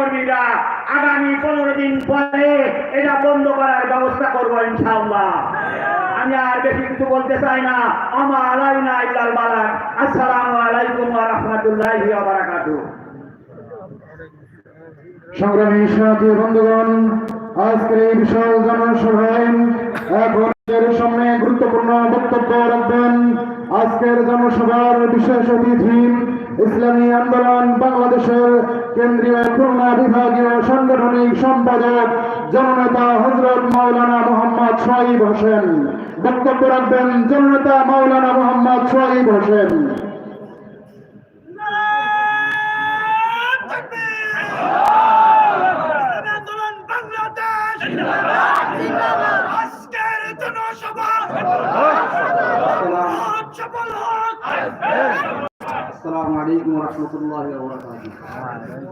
কর্মীরা, আগামী পনেরো দিন পরে এটা বন্ধ করার ব্যবস্থা করব ইনশাআল্লাহ। আমি আর বেশি কিছু বলতে চাই না। আমার আলাইনা ইল্লাল বালাক আসসালামু আলাইকুম রাহমাতুল্লাহি সংগ্রামী সাথী বন্ধুগণ, আজকের এই বিশাল জনসভায় এখন সামনে গুরুত্বপূর্ণ বক্তব্য রাখবেন আজকের জনসভার বিশেষ অতিথি, ইসলামী আন্দোলন বাংলাদেশের কেন্দ্রীয় খুলনা বিভাগীয় সাংগঠনিক সম্পাদক জননেতা হজরত মাওলানা মোহাম্মদ সোয়াইব হোসেন। বক্তব্য রাখবেন জননেতা মাওলানা মোহাম্মদ সোয়াইব হোসেন আন্দোলন বাংলাদেশ আজকের জনসভা সফল হোক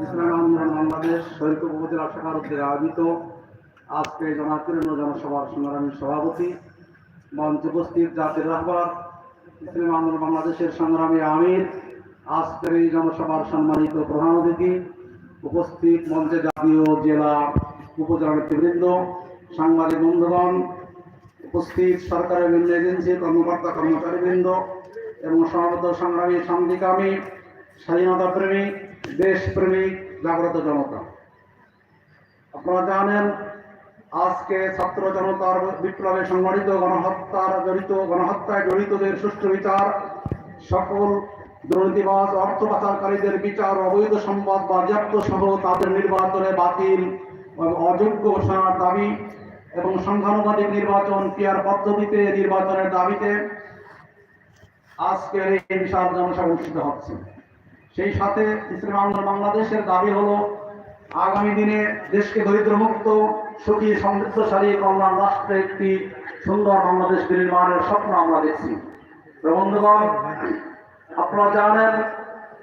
ইসলাম আন্দোলন বাংলাদেশ জনসভার সংগ্রামী সভাপতি, মঞ্চ উপস্থিত জাতির আন্দোলন বাংলাদেশের সংগ্রামী আমির, আজকের এই জনসভার সম্মানিত প্রধান অতিথি, উপস্থিত মঞ্চে জাতীয় জেলা উপজেলা নেতৃবৃন্দ, সাংবাদিক বন্ধুগণ উপস্থিত সরকারের বিভিন্ন এজেন্সি, কর্মকর্তা, কর্মচারীবৃন্দ এবং সমাবেত সংগ্রামী শান্তিকামী স্বাধীনতা প্রেমিক দেশপ্রেমিক জাগ্রত জনতা। আপনারা জানেন, আজকে ছাত্র জনতার বিপ্লবে সংগঠিত গণহত্যার জড়িত, গণহত্যায় জড়িতদের সুষ্ঠু বিচার, সকল দুর্নীতিবাজ, অর্থ পাচারকারীদের বিচার, অবৈধ সম্পদ, বাজেয়াপ্ত সহ তাদের নির্বাচনে বাতিল অযোগ্য ঘোষণার দাবি এবং সংখ্যানুপাতিক নির্বাচন পিয়ার পদ্ধতিতে নির্বাচনের দাবিতে আজকের এই বিশাল জনসভা অনুষ্ঠিত হচ্ছে। সেই সাথে ইসলাম আন্দোলন বাংলাদেশের দাবি হলো, আগামী দিনে দেশকে দরিদ্রমুক্ত, সুখী, সমৃদ্ধশালী কল্যাণ রাষ্ট্রে একটি সুন্দর বাংলাদেশ নির্মাণের স্বপ্ন আমরা দেখছি। বন্ধুগণ, আপনারা জানেন,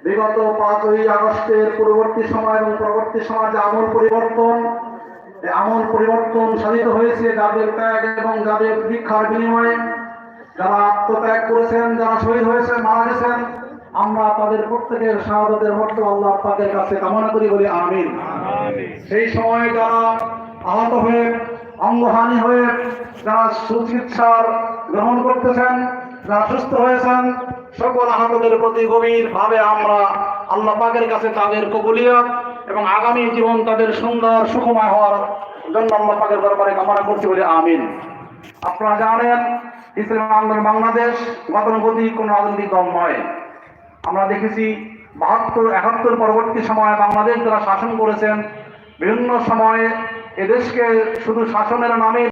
বিগত পাঁচই আগস্টের পূর্ববর্তী সময় এবং পরবর্তী সময় যে আমূল পরিবর্তন আমূল পরিবর্তন সাধিত হয়েছে যাদের ত্যাগ এবং যাদের দীক্ষার বিনিময়ে। যারা আত্মত্যাগ করেছেন যারা শহীদ হয়েছেন মারা গেছেন আমরা তাদের প্রত্যেকের শাহাদতের মর্ত আল্লাহ পাকের কাছে কামনা করি বলি আমিন। সেই সময় যারা আহত হয়ে অঙ্গহানি হয়ে যারা সুচিকিৎসার গ্রহণ করতেছেন যারা সুস্থ হয়েছেন সকল আহতদের প্রতি গভীর ভাবে আমরা আল্লাহ পাকের কাছে তাদের কবুলিয়ত এবং আগামী জীবন তাদের সুন্দর সুখময় হওয়ার জন্য আল্লাহ পাকের দরবারে কামনা করছি বলে আমিন। আপনারা জানেন, ইসলাম আন্দোলন বাংলাদেশ গতানুগতিক, কোন রাজনৈতিক দল নয়। আমরা দেখেছি বাহাত্তর, একাত্তর পরবর্তী সময়ে বাংলাদেশ যারা শাসন করেছেন, বিভিন্ন সময়ে এদেশকে শুধু শাসনের নামে